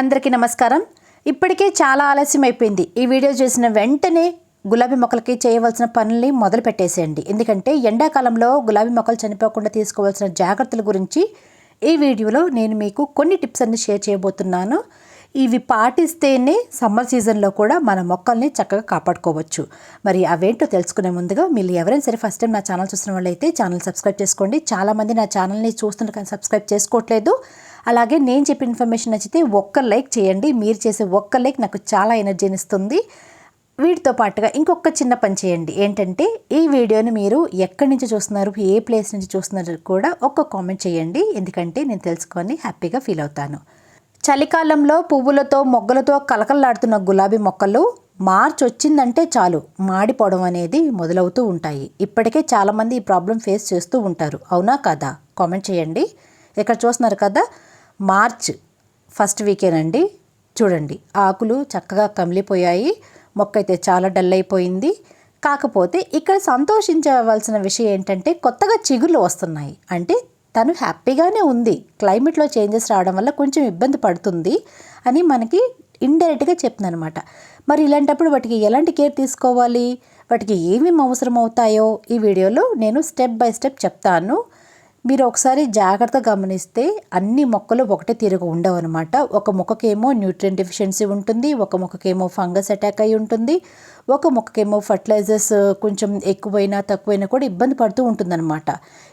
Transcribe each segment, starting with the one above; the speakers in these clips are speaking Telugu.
అందరికీ నమస్కారం. ఇప్పటికే చాలా ఆలస్యం అయిపోయింది ఈ వీడియో చేసిన వెంటనే గులాబీ మొక్కలకి చేయవలసిన పనుల్ని మొదలు పెట్టేసేయండి. ఎందుకంటే ఎండాకాలంలో గులాబీ మొక్కలు చనిపోకుండా తీసుకోవాల్సిన జాగ్రత్తల గురించి ఈ వీడియోలో నేను మీకు కొన్ని టిప్స్ అన్ని షేర్ చేయబోతున్నాను. ఇవి పాటిస్తేనే సమ్మర్ సీజన్లో కూడా మన మొక్కల్ని చక్కగా కాపాడుకోవచ్చు. మరి అవేంటో తెలుసుకునే ముందుగా మీరు ఎవరైనా సరే ఫస్ట్ టైం నా ఛానల్ చూసిన వాళ్ళైతే ఛానల్ సబ్స్క్రైబ్ చేసుకోండి. చాలామంది నా ఛానల్ని చూస్తున్నారు కానీ సబ్స్క్రైబ్ చేసుకోవట్లేదు. అలాగే నేను చెప్పిన ఇన్ఫర్మేషన్ నచ్చితే ఒక్క లైక్ చేయండి. మీరు చేసే ఒక్క లైక్ నాకు చాలా ఎనర్జీని ఇస్తుంది వీటితో పాటుగా ఇంకొక చిన్న పని చేయండి. ఏంటంటే ఈ వీడియోని మీరు ఎక్కడి నుంచి చూస్తున్నారు ఏ ప్లేస్ నుంచి చూస్తున్నారు కూడా ఒక్క కామెంట్ చేయండి. ఎందుకంటే నేను తెలుసుకొని హ్యాపీగా ఫీల్ అవుతాను. చలికాలంలో పువ్వులతో మొగ్గలతో కలకలాడుతున్న గులాబీ మొక్కలు మార్చ్ వచ్చిందంటే చాలు. మాడిపోవడం అనేది మొదలవుతూ ఉంటాయి. ఇప్పటికే చాలామంది ఈ ప్రాబ్లం ఫేస్ చేస్తూ ఉంటారు. అవునా కదా? కామెంట్ చేయండి. ఇక్కడ చూస్తున్నారు కదా మార్చ్ ఫస్ట్ వీకేనండి చూడండి ఆకులు చక్కగా కమిలిపోయాయి. మొక్క అయితే చాలా డల్ అయిపోయింది. కాకపోతే ఇక్కడ సంతోషించవలసిన విషయం ఏంటంటే కొత్తగా చిగుళ్ళు వస్తున్నాయి. అంటే తను హ్యాపీగానే ఉంది. క్లైమేట్లో చేంజెస్ రావడం వల్ల కొంచెం ఇబ్బంది పడుతుంది అని మనకి ఇండైరెక్ట్గా చెప్తుందనమాట మరి ఇలాంటప్పుడు వాటికి ఎలాంటి కేర్ తీసుకోవాలి? వాటికి ఏమేమి అవసరం అవుతాయో ఈ వీడియోలో నేను స్టెప్ బై స్టెప్ చెప్తాను. మీరు ఒకసారి జాగ్రత్తగా గమనిస్తే అన్ని మొక్కలు ఒకటే తిరుగు ఉండవు అనమాట ఒక మొక్కకేమో న్యూట్రియన్ డెఫిషియన్సీ ఉంటుంది ఒక మొక్కకేమో ఫంగస్ అటాక్ అయి ఉంటుంది ఒక మొక్కకేమో ఫర్టిలైజర్స్ కొంచెం ఎక్కువైనా తక్కువైనా కూడా ఇబ్బంది పడుతూ ఉంటుందన్నమాట.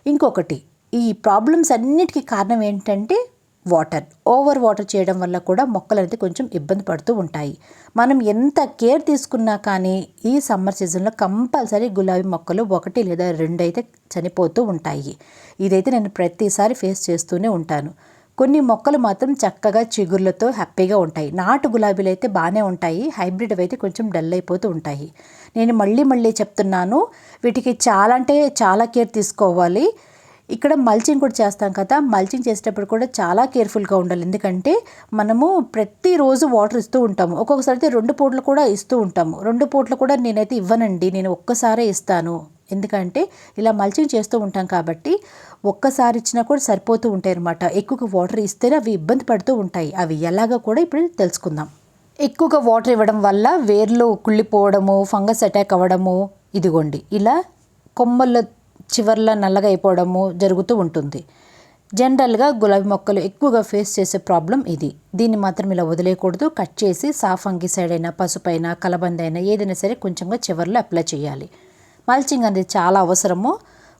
ఇంకొకటి ఈ ప్రాబ్లమ్స్ అన్నిటికీ కారణం ఏంటంటే వాటర్. ఓవర్ వాటర్ చేయడం వల్ల కూడా మొక్కలు అనేది కొంచెం ఇబ్బంది పడుతూ ఉంటాయి. మనం ఎంత కేర్ తీసుకున్నా కానీ ఈ సమ్మర్ సీజన్లో కంపల్సరీ గులాబీ మొక్కలు ఒకటి లేదా రెండు అయితే చనిపోతూ ఉంటాయి. ఇదైతే నేను ప్రతిసారి ఫేస్ చేస్తూనే ఉంటాను. కొన్ని మొక్కలు మాత్రం చక్కగా చిగుర్లతో హ్యాపీగా ఉంటాయి. నాటు గులాబీలు అయితే బాగానే ఉంటాయి. హైబ్రిడ్ అయితే కొంచెం డల్ అయిపోతూ ఉంటాయి. నేను మళ్ళీ మళ్ళీ చెప్తున్నాను వీటికి చాలా అంటే చాలా కేర్ తీసుకోవాలి. ఇక్కడ మల్చింగ్ కూడా చేస్తాం కదా. మల్చింగ్ చేసేటప్పుడు కూడా చాలా కేర్ఫుల్గా ఉండాలి. ఎందుకంటే మనము ప్రతిరోజు వాటర్ ఇస్తూ ఉంటాము. ఒక్కొక్కసారి అయితే రెండు పూటలు కూడా ఇస్తూ ఉంటాము. రెండు పూటలు కూడా నేనైతే ఇవ్వనండి. నేను ఒక్కసారే ఇస్తాను. ఎందుకంటే ఇలా మల్చింగ్ చేస్తూ ఉంటాం కాబట్టి ఒక్కసారి ఇచ్చినా కూడా సరిపోతూ ఉంటాయి అనమాట ఎక్కువగా వాటర్ ఇస్తేనే అవి ఇబ్బంది పడుతూ ఉంటాయి. అవి ఎలాగో కూడా ఇప్పుడు తెలుసుకుందాం. ఎక్కువగా వాటర్ ఇవ్వడం వల్ల వేర్లు కుళ్ళిపోవడము ఫంగస్ అటాక్ అవ్వడము ఇదిగోండి. ఇలా కొమ్మల్లో చివర్ల నల్లగా అయిపోవడము జరుగుతూ ఉంటుంది. జనరల్గా గులాబీ మొక్కలు ఎక్కువగా ఫేస్ చేసే ప్రాబ్లం ఇది. దీన్ని మాత్రం ఇలా వదిలేయకూడదు. కట్ చేసి సాఫ్ సైడ్ అయినా పసుపైనా కలబంద అయినా ఏదైనా సరే కొంచెంగా చివర్లో అప్లై చేయాలి. మల్చింగ్ అనేది చాలా అవసరము.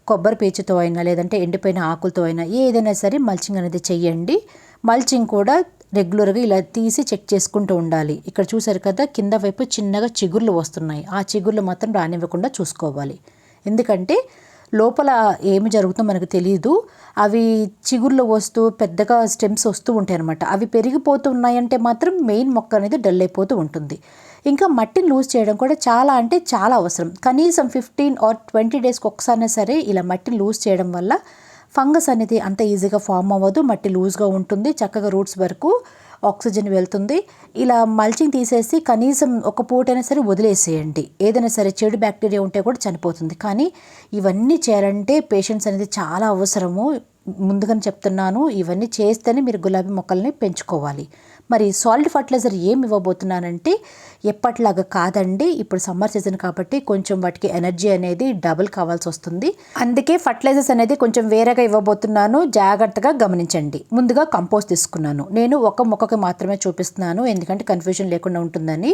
కొబ్బరి పీచుతో అయినా లేదంటే ఎండిపోయిన ఆకులతో అయినా ఏదైనా సరే మల్చింగ్ అనేది చెయ్యండి. మల్చింగ్ కూడా రెగ్యులర్గా ఇలా తీసి చెక్ చేసుకుంటూ ఉండాలి. ఇక్కడ చూసారు కదా కింద వైపు చిన్నగా చిగుర్లు వస్తున్నాయి. ఆ చిగుర్లు మాత్రం రానివ్వకుండా చూసుకోవాలి. ఎందుకంటే లోపల ఏమి జరుగుతుందో మనకు తెలియదు అవి చిగుర్లు వస్తూ పెద్దగా స్టెమ్స్ వస్తూ ఉంటాయి అనమాట అవి పెరిగిపోతూ ఉన్నాయంటే మాత్రం మెయిన్ మొక్క అనేది డల్ అయిపోతూ ఉంటుంది. ఇంకా మట్టిని లూజ్ చేయడం కూడా చాలా అంటే చాలా అవసరం. కనీసం ఫిఫ్టీన్ ఆర్ ట్వంటీ డేస్కి ఒకసారి సరే ఇలా మట్టిని లూజ్ చేయడం వల్ల ఫంగస్ అనేది అంత ఈజీగా ఫామ్ అవ్వదు. మట్టి లూజ్గా ఉంటుంది. చక్కగా రూట్స్ వరకు ఆక్సిజన్ వెళ్తుంది. ఇలా మల్చింగ్ తీసేసి కనీసం ఒక పూటైనా సరే వదిలేసేయండి. ఏదైనా సరే చెడు బ్యాక్టీరియా ఉంటే కూడా చనిపోతుంది. కానీ ఇవన్నీ చేయాలంటే పేషెంట్స్ అనేది చాలా అవసరము. ముందుగానే చెప్తున్నాను ఇవన్నీ చేస్తేనే మీరు గులాబీ మొక్కల్ని పెంచుకోవాలి. మరి సాలిడ్ ఫర్టిలైజర్ ఏమి ఇవ్వబోతున్నానంటే ఎప్పటిలాగా కాదండి ఇప్పుడు సమ్మర్ సీజన్ కాబట్టి కొంచెం వాటికి ఎనర్జీ అనేది డబుల్ కావాల్సి వస్తుంది. అందుకే ఫర్టిలైజర్స్ అనేది కొంచెం వేరేగా ఇవ్వబోతున్నాను జాగ్రత్తగా గమనించండి. ముందుగా కంపోస్ట్ తీసుకున్నాను. నేను ఒక మొక్కకి మాత్రమే చూపిస్తున్నాను ఎందుకంటే కన్ఫ్యూజన్ లేకుండా ఉంటుందని.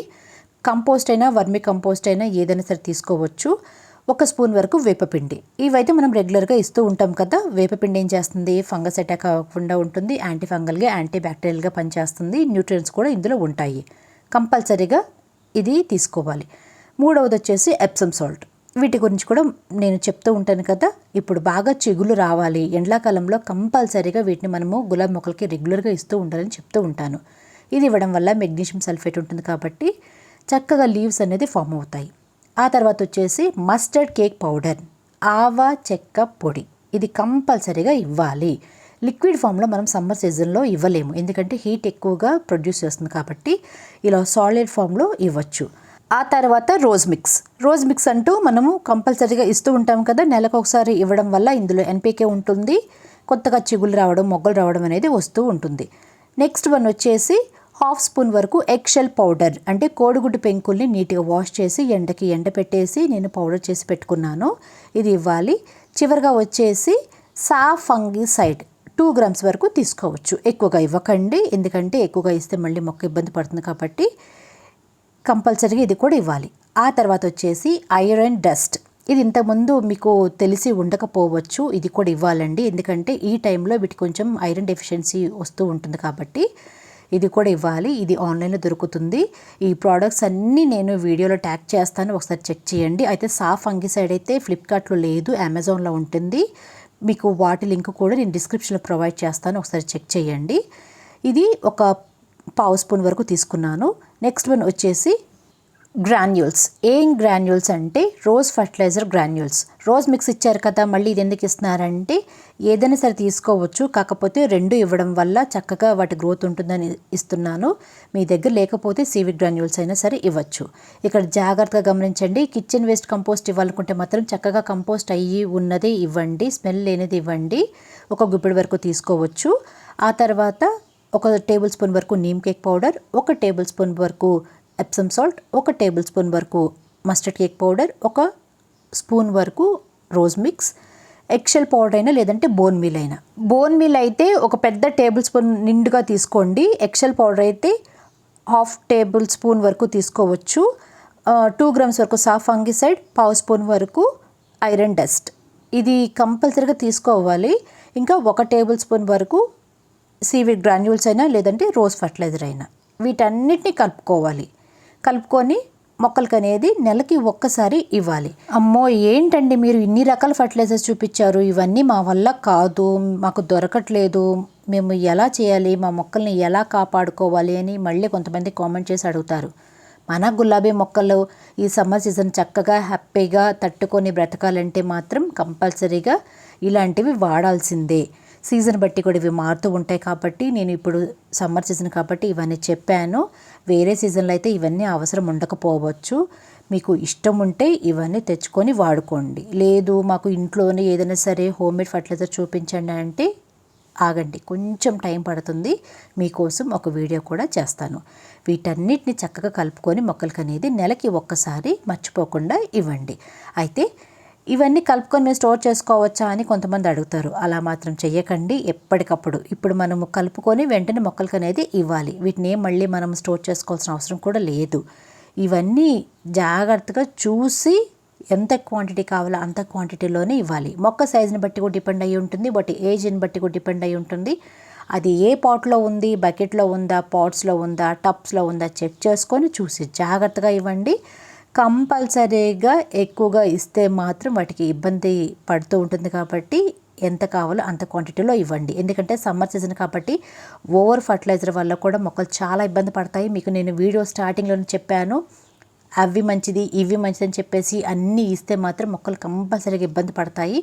కంపోస్ట్ అయినా వర్మి కంపోస్ట్ అయినా ఏదైనా సరే తీసుకోవచ్చు. ఒక స్పూన్ వరకు వేపపిండి. ఇవైతే మనం రెగ్యులర్గా ఇస్తూ ఉంటాం కదా వేపపిండి ఏం చేస్తుంది? ఫంగస్ అటాక్ అవ్వకుండా ఉంటుంది యాంటీ ఫంగల్గా యాంటీ బ్యాక్టీరియల్గా పనిచేస్తుంది న్యూట్రియన్స్ కూడా ఇందులో ఉంటాయి. కంపల్సరీగా ఇది తీసుకోవాలి. మూడవది వచ్చేసి ఎప్సమ్ సాల్ట్ వీటి గురించి కూడా నేను చెప్తూ ఉంటాను కదా ఇప్పుడు బాగా చిగులు రావాలి. ఎండాకాలంలో కంపల్సరీగా వీటిని మనము గులాబీ మొక్కలకి రెగ్యులర్గా ఇస్తూ ఉండాలని చెప్తూ ఉంటాను. ఇది ఇవ్వడం వల్ల మెగ్నీషియం సల్ఫేట్ ఉంటుంది కాబట్టి చక్కగా లీవ్స్ అనేది ఫామ్ అవుతాయి. ఆ తర్వాత వచ్చేసి మస్టర్డ్ కేక్ పౌడర్ ఆవా చెక్క పొడి. ఇది కంపల్సరీగా ఇవ్వాలి. లిక్విడ్ ఫామ్లో మనం సమ్మర్ సీజన్లో ఇవ్వలేము. ఎందుకంటే హీట్ ఎక్కువగా ప్రొడ్యూస్ చేస్తుంది కాబట్టి ఇలా సాలిడ్ ఫామ్లో ఇవ్వచ్చు. ఆ తర్వాత రోజ్ మిక్స్ రోజ్ మిక్స్ అంటూ మనము కంపల్సరీగా ఇస్తూ ఉంటాం కదా నెలకు ఒకసారి ఇవ్వడం వల్ల ఇందులో ఎన్పికే ఉంటుంది. కొత్తగా చిగులు రావడం మొగ్గలు రావడం అనేది వస్తూ ఉంటుంది. నెక్స్ట్ వన్ వచ్చేసి హాఫ్ స్పూన్ వరకు ఎగ్షెల్ పౌడర్ అంటే కోడిగుడ్డు పెంకుల్ని నీట్గా వాష్ చేసి ఎండకి ఎండ పెట్టేసి నేను పౌడర్ చేసి పెట్టుకున్నాను. ఇది ఇవ్వాలి. చివరిగా వచ్చేసి సాఫంగి సైడ్ టూ గ్రామ్స్ వరకు తీసుకోవచ్చు. ఎక్కువగా ఇవ్వకండి. ఎందుకంటే ఎక్కువగా ఇస్తే మళ్ళీ మొక్క ఇబ్బంది పడుతుంది కాబట్టి కంపల్సరీగా ఇది కూడా ఇవ్వాలి. ఆ తర్వాత వచ్చేసి ఐరన్ డస్ట్. ఇది ఇంతకుముందు మీకు తెలిసి ఉండకపోవచ్చు. ఇది కూడా ఇవ్వాలండి. ఎందుకంటే ఈ టైంలో వీటి కొంచెం ఐరన్ డెఫిషియన్సీ వస్తూ ఉంటుంది కాబట్టి ఇది కూడా ఇవ్వాలి. ఇది ఆన్లైన్లో దొరుకుతుంది. ఈ ప్రోడక్ట్స్ అన్నీ నేను వీడియోలో ట్యాగ్ చేస్తాను. ఒకసారి చెక్ చేయండి. అయితే సాఫ్ సైడ్ అయితే ఫ్లిప్కార్ట్లో లేదు అమెజాన్లో ఉంటుంది. మీకు వాటి లింక్ కూడా నేను డిస్క్రిప్షన్లో ప్రొవైడ్ చేస్తాను. ఒకసారి చెక్ చేయండి. ఇది ఒక పావు స్పూన్ వరకు తీసుకున్నాను. నెక్స్ట్ వన్ వచ్చేసి గ్రాన్యూల్స్ ఏం గ్రాన్యూల్స్ అంటే rose fertiliser granules rose mix ఇచ్చారు కదా మళ్ళీ ఇది ఎందుకు ఇస్తున్నారంటే ఏదైనా సరే తీసుకోవచ్చు కాకపోతే రెండు ఇవ్వడం వల్ల చక్కగా వాటి గ్రోత్ ఉంటుందని ఇస్తున్నాను. మీ దగ్గర లేకపోతే సీవిడ్ గ్రాన్యూల్స్ అయినా సరే ఇవ్వచ్చు. ఇక్కడ జాగ్రత్తగా గమనించండి కిచెన్ వేస్ట్ కంపోస్ట్ ఇవ్వాలనుకుంటే మాత్రం చక్కగా కంపోస్ట్ అయ్యి ఉన్నదే ఇవ్వండి స్మెల్ లేనిది ఇవ్వండి ఒక గుప్పిడి వరకు తీసుకోవచ్చు. ఆ తర్వాత ఒక టేబుల్ స్పూన్ వరకు నీమ్ కేక్ పౌడర్ ఒక టేబుల్ స్పూన్ వరకు ఎప్సమ్ సాల్ట్ ఒక టేబుల్ స్పూన్ వరకు మస్టర్డ్ కేక్ పౌడర్ ఒక స్పూన్ వరకు రోజ్ మిక్స్ ఎక్షల్ పౌడర్ అయినా లేదంటే బోన్ మీల్ అయినా. బోన్ మీల్ అయితే ఒక పెద్ద టేబుల్ స్పూన్ నిండుగా తీసుకోండి. ఎక్షల్ పౌడర్ అయితే హాఫ్ టేబుల్ స్పూన్ వరకు తీసుకోవచ్చు. టూ గ్రామ్స్ వరకు సాఫ్ అంగిసైడ్ పావు స్పూన్ వరకు ఐరన్ డస్ట్ ఇది కంపల్సరీగా తీసుకోవాలి. ఇంకా ఒక టేబుల్ స్పూన్ వరకు సీవిడ్ గ్రాన్యూల్స్ అయినా లేదంటే రోజ్ ఫర్టిలైజర్ అయినా. వీటన్నిటిని కలుపుకోవాలి. కలుపుకొని మొక్కలకి అనేది నెలకి ఒక్కసారి ఇవ్వాలి. అమ్మో ఏంటండి మీరు ఇన్ని రకాల ఫర్టిలైజర్స్ చూపించారు? ఇవన్నీ మా వల్ల కాదు మాకు దొరకట్లేదు. మేము ఎలా చేయాలి మా మొక్కల్ని ఎలా కాపాడుకోవాలి అని మళ్ళీ కొంతమంది కామెంట్ చేసి అడుగుతారు. మన గులాబీ మొక్కలు ఈ సమ్మర్ సీజన్ చక్కగా హ్యాపీగా తట్టుకొని బ్రతకాలంటే మాత్రం కంపల్సరీగా ఇలాంటివి వాడాల్సిందే. సీజన్ బట్టి కూడా ఇవి మారుతూ ఉంటాయి కాబట్టి నేను ఇప్పుడు సమ్మర్ సీజన్ కాబట్టి ఇవన్నీ చెప్పాను. వేరే సీజన్లో అయితే ఇవన్నీ అవసరం ఉండకపోవచ్చు. మీకు ఇష్టం ఉంటే ఇవన్నీ తెచ్చుకొని వాడుకోండి. లేదు మాకు ఇంట్లోనే ఏదైనా సరే హోమ్ మేడ్ ఫర్టిలైజర్ చూపించండి అంటే ఆగండి. కొంచెం టైం పడుతుంది. మీకోసం ఒక వీడియో కూడా చేస్తాను. వీటన్నిటిని చక్కగా కలుపుకొని మొక్కలకి అనేది నెలకి ఒక్కసారి మర్చిపోకుండా ఇవ్వండి. అయితే ఇవన్నీ కలుపుకొని మేము స్టోర్ చేసుకోవచ్చా అని కొంతమంది అడుగుతారు. అలా మాత్రం చెయ్యకండి. ఎప్పటికప్పుడు. ఇప్పుడు మనము కలుపుకొని వెంటనే మొక్కలకి అనేది ఇవ్వాలి. వీటిని మళ్ళీ మనం స్టోర్ చేసుకోవాల్సిన అవసరం కూడా లేదు. ఇవన్నీ జాగ్రత్తగా చూసి ఎంత క్వాంటిటీ కావాలో అంత క్వాంటిటీలోనే ఇవ్వాలి. మొక్క సైజుని బట్టి కూడా డిపెండ్ అయ్యి ఉంటుంది. బట్ ఏజ్ని బట్టి కూడా డిపెండ్ అయ్యి ఉంటుంది. అది ఏ పాట్లో ఉంది బకెట్లో ఉందా పాట్స్లో ఉందా టప్స్లో ఉందా చెక్ చేసుకొని చూసి జాగ్రత్తగా ఇవ్వండి. కంపల్సరీగా ఎక్కువగా ఇస్తే మాత్రం వాటికి ఇబ్బంది పడుతూ ఉంటుంది కాబట్టి ఎంత కావాలో అంత క్వాంటిటీలో ఇవ్వండి. ఎందుకంటే సమ్మర్ సీజన్ కాబట్టి ఓవర్ ఫర్టిలైజర్ వల్ల కూడా మొక్కలు చాలా ఇబ్బంది పడతాయి. మీకు నేను వీడియో స్టార్టింగ్లో చెప్పాను. అవి మంచిది ఇవి మంచిది అని చెప్పేసి అన్నీ ఇస్తే మాత్రం మొక్కలు కంపల్సరీగా ఇబ్బంది పడతాయి.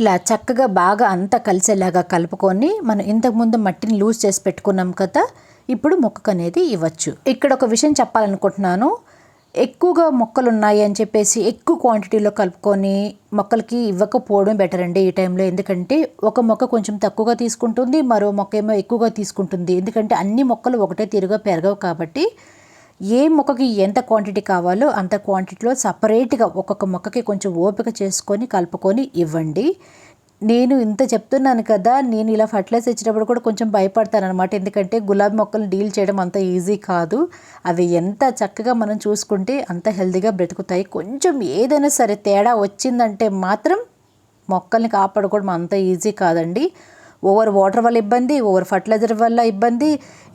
ఇలా చక్కగా బాగా అంతా కలిసేలాగా కలుపుకొని మనం ఇంతకుముందు మట్టిని లూజ్ చేసి పెట్టుకున్నాం కదా ఇప్పుడు మొక్కకు అనేది ఇవ్వచ్చు. ఇక్కడ ఒక విషయం చెప్పాలనుకుంటున్నాను. ఎక్కువగా మొక్కలు ఉన్నాయి అని చెప్పేసి ఎక్కువ క్వాంటిటీలో కలుపుకొని మొక్కలకి ఇవ్వకపోవడం బెటర్ అండి ఈ టైంలో ఎందుకంటే ఒక మొక్క కొంచెం తక్కువగా తీసుకుంటుంది మరో మొక్క ఏమో ఎక్కువగా తీసుకుంటుంది. ఎందుకంటే అన్ని మొక్కలు ఒకటే తీరుగా పెరగవు కాబట్టి ఏ మొక్కకి ఎంత క్వాంటిటీ కావాలో అంత క్వాంటిటీలో సపరేట్గా ఒక్కొక్క మొక్కకి కొంచెం ఓపిక చేసుకొని కలుపుకొని ఇవ్వండి. నేను ఇంత చెప్తున్నాను కదా నేను ఇలా ఫర్టిలైజర్ ఇచ్చేటప్పుడు కూడా కొంచెం భయపడతాను అనమాట ఎందుకంటే గులాబీ మొక్కలు డీల్ చేయడం అంత ఈజీ కాదు. అవి ఎంత చక్కగా మనం చూసుకుంటే అంత హెల్తీగా బ్రతుకుతాయి. కొంచెం ఏదైనా సరే తేడా వచ్చిందంటే మాత్రం మొక్కల్ని కాపాడుకోవడం అంత ఈజీ కాదండి. ఓవర్ వాటర్ వల్ల ఇబ్బంది ఓవర్ ఫర్టిలైజర్ వల్ల ఇబ్బంది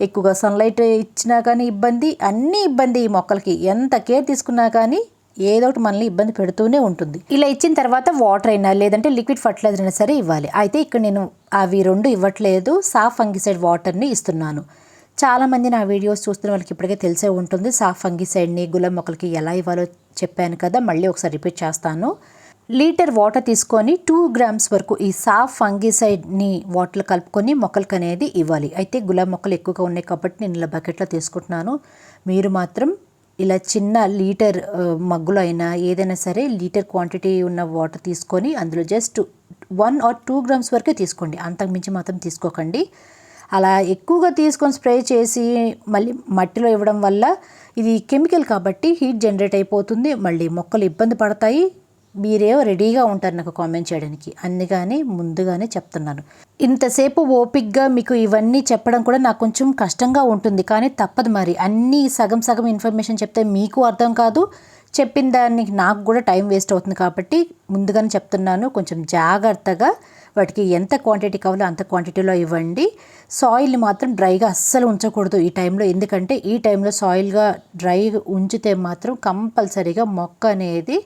ఎక్కువగా సన్లైట్ ఇచ్చినా కానీ ఇబ్బంది అన్నీ ఇబ్బంది ఈ మొక్కలకి. ఎంత కేర్ తీసుకున్నా కానీ ఏదో ఒకటి మనల్ని ఇబ్బంది పెడుతూనే ఉంటుంది. ఇలా ఇచ్చిన తర్వాత వాటర్ అయినా లేదంటే లిక్విడ్ ఫర్టిలైజర్ అయినా సరే ఇవ్వాలి. అయితే ఇక్కడ నేను అవి రెండు ఇవ్వట్లేదు. సాఫ్ ఫంగిసైడ్ వాటర్ని ఇస్తున్నాను. చాలామంది నా వీడియోస్ చూస్తున్న వాళ్ళకి ఇప్పటికే తెలిసే ఉంటుంది. సాఫ్ ఫంగిసైడ్ని గులాబ్ మొక్కలకి ఎలా ఇవ్వాలో చెప్పాను కదా మళ్ళీ ఒకసారి రిపీట్ చేస్తాను. లీటర్ వాటర్ తీసుకొని టూ గ్రామ్స్ వరకు ఈ సాఫ్ ఫంగిసైడ్ని వాటర్ కలుపుకొని మొక్కలకి అనేది ఇవ్వాలి. అయితే గులాబ్ మొక్కలు ఎక్కువగా ఉన్నాయి కాబట్టి నేను ఇలా బకెట్లో తీసుకుంటున్నాను. మీరు మాత్రం ఇలా చిన్న లీటర్ మగ్గులో అయినా ఏదైనా సరే లీటర్ క్వాంటిటీ ఉన్న వాటర్ తీసుకొని అందులో just one or two grams వరకే తీసుకోండి. అంతకు మించి మాత్రం తీసుకోకండి. అలా ఎక్కువగా తీసుకొని స్ప్రే చేసి మళ్ళీ మట్టిలో ఇవ్వడం వల్ల ఇది కెమికల్ కాబట్టి హీట్ జనరేట్ అయిపోతుంది. మళ్ళీ మొక్కలు ఇబ్బంది పడతాయి. మీరేమో రెడీగా ఉంటారు నాకు కామెంట్ చేయడానికి. అందుకని ముందుగానే చెప్తున్నాను. ఇంతసేపు ఓపిక్గా మీకు ఇవన్నీ చెప్పడం కూడా నాకు కొంచెం కష్టంగా ఉంటుంది. కానీ తప్పదు మరి. అన్నీ సగం సగం ఇన్ఫర్మేషన్ చెప్తే మీకు అర్థం కాదు. చెప్పిన దానికి నాకు కూడా టైం వేస్ట్ అవుతుంది కాబట్టి ముందుగానే చెప్తున్నాను. కొంచెం జాగ్రత్తగా వాటికి ఎంత క్వాంటిటీ కావాలో అంత క్వాంటిటీలో ఇవ్వండి. సాయిల్ని మాత్రం డ్రైగా అస్సలు ఉంచకూడదు ఈ టైంలో ఎందుకంటే ఈ టైంలో సాయిల్గా డ్రై ఉంచితే మాత్రం కంపల్సరీగా మొక్క అనేది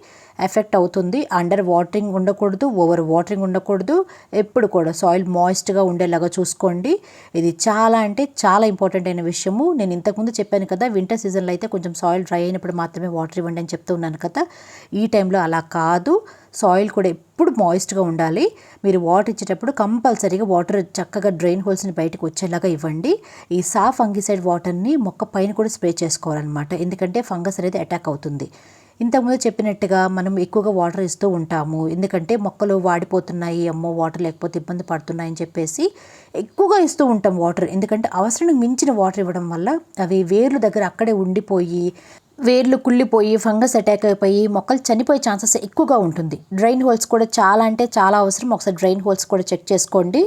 ఎఫెక్ట్ అవుతుంది. అండర్ వాటరింగ్ ఉండకూడదు ఓవర్ వాటరింగ్ ఉండకూడదు. ఎప్పుడు కూడా సాయిల్ మాయిస్ట్గా ఉండేలాగా చూసుకోండి. ఇది చాలా అంటే చాలా ఇంపార్టెంట్ అయిన విషయము. నేను ఇంతకుముందు చెప్పాను కదా వింటర్ సీజన్లో అయితే కొంచెం సాయిల్ డ్రై అయినప్పుడు మాత్రమే వాటర్ ఇవ్వండి అని చెప్తున్నాను కదా. ఈ టైంలో అలా కాదు. సాయిల్ కూడా ఎప్పుడు మాయిస్ట్గా ఉండాలి. మీరు వాటర్ ఇచ్చేటప్పుడు కంపల్సరీగా వాటర్ చక్కగా డ్రైన్ హోల్స్ని బయటకు వచ్చేలాగా ఇవ్వండి. ఈ సాఫ్ ఫంగిసైడ్ వాటర్ని మొక్క పైన కూడా స్ప్రే చేసుకోవాలన్నమాట. ఎందుకంటే ఫంగస్ అనేది అటాక్ అవుతుంది. ఇంతకుముందు చెప్పినట్టుగా మనం ఎక్కువగా వాటర్ ఇస్తూ ఉంటాము. ఎందుకంటే మొక్కలు వాడిపోతున్నాయి అమ్మో వాటర్ లేకపోతే ఇబ్బంది పడుతున్నాయి అని చెప్పేసి ఎక్కువగా ఇస్తూ ఉంటాం వాటర్ ఎందుకంటే అవసరానికి మించిన వాటర్ ఇవ్వడం వల్ల అవి వేర్లు దగ్గర అక్కడే ఉండిపోయి వేర్లు కుళ్ళిపోయి ఫంగస్ అటాక్ అయిపోయి మొక్కలు చనిపోయే ఛాన్సెస్ ఎక్కువగా ఉంటుంది. డ్రైన్ హోల్స్ కూడా చాలా అంటే చాలా అవసరం. ఒకసారి డ్రైన్ హోల్స్ కూడా చెక్ చేసుకోండి.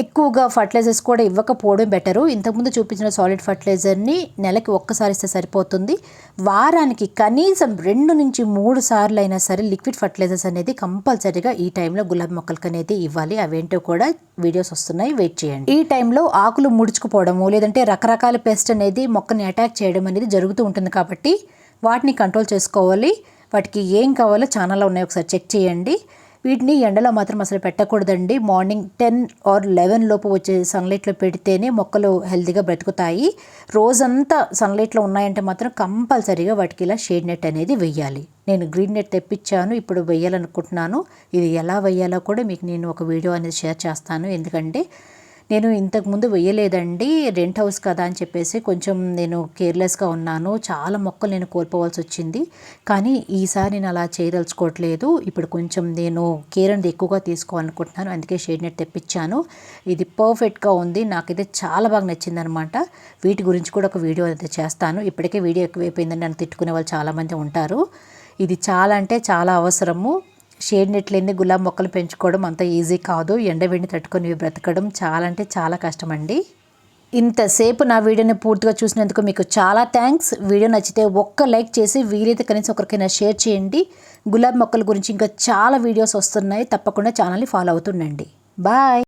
ఎక్కువగా ఫర్టిలైజర్స్ కూడా ఇవ్వకపోవడం బెటరు ఇంతకుముందు చూపించిన సాలిడ్ ఫర్టిలైజర్ని నెలకి ఒక్కసారి ఇస్తే సరిపోతుంది. వారానికి కనీసం రెండు నుంచి మూడు సార్లు అయినా సరే లిక్విడ్ ఫర్టిలైజర్స్ అనేది కంపల్సరీగా ఈ టైంలో గులాబీ మొక్కలకి అనేది ఇవ్వాలి. అవేంటో కూడా వీడియోస్ వస్తున్నాయి. వెయిట్ చేయండి. ఈ టైంలో ఆకులు ముడుచుకుపోవడము లేదంటే రకరకాల పెస్ట్ అనేది మొక్కని అటాక్ చేయడం అనేది జరుగుతూ ఉంటుంది కాబట్టి వాటిని కంట్రోల్ చేసుకోవాలి. వాటికి ఏం కావాలో ఛానల్లో ఉన్నాయి. ఒకసారి చెక్ చేయండి. వీటిని ఎండలో మాత్రం అసలు పెట్టకూడదండి. మార్నింగ్ టెన్ ఆర్ లెవెన్ లోపు వచ్చే సన్లైట్లో పెడితేనే మొక్కలు హెల్తీగా బ్రతుకుతాయి. రోజంతా సన్లైట్లో ఉన్నాయంటే మాత్రం కంపల్సరీగా వాటికి ఇలా షేడ్ నెట్ అనేది వెయ్యాలి. నేను గ్రీన్ నెట్ తెప్పించాను ఇప్పుడు వెయ్యాలనుకుంటున్నాను. ఇది ఎలా వెయ్యాలో కూడా మీకు నేను ఒక వీడియో అనేది షేర్ చేస్తాను. ఎందుకంటే నేను ఇంతకుముందు వేయలేదండి రెంట్ హౌస్ కదా అని చెప్పేసి కొంచెం నేను కేర్లెస్గా ఉన్నాను. చాలా మొక్కలు నేను కోల్పోవాల్సి వచ్చింది. కానీ ఈసారి నేను అలా చేయదలుచుకోవట్లేదు. ఇప్పుడు కొంచెం నేను కేర్ అనేది ఎక్కువగా తీసుకోవాలనుకుంటున్నాను. అందుకే షేడ్ నెట్ తెప్పించాను. ఇది పర్ఫెక్ట్గా ఉంది. నాకైతే చాలా బాగా నచ్చిందనమాట. వీటి గురించి కూడా ఒక వీడియో అయితే చేస్తాను. ఇప్పటికే వీడియో ఎక్కువైపోయిందని నన్ను తిట్టుకునే వాళ్ళు చాలామంది ఉంటారు. ఇది చాలా అంటే చాలా అవసరము. షేడ్ నెట్లేని గులాబ్ మొక్కలు పెంచుకోవడం అంత ఈజీ కాదు. ఎండవేడిని తట్టుకొని బ్రతకడం చాలా అంటే చాలా కష్టమండి. ఇంతసేపు నా వీడియోని పూర్తిగా చూసినందుకు మీకు చాలా థ్యాంక్స్. వీడియో నచ్చితే ఒక్క లైక్ చేసి వీలైతే కనీసం ఒకరికైనా షేర్ చేయండి. గులాబ్ మొక్కల గురించి ఇంకా చాలా వీడియోస్ వస్తున్నాయి. తప్పకుండా ఛానల్ని ఫాలో అవుతుండండి. బాయ్!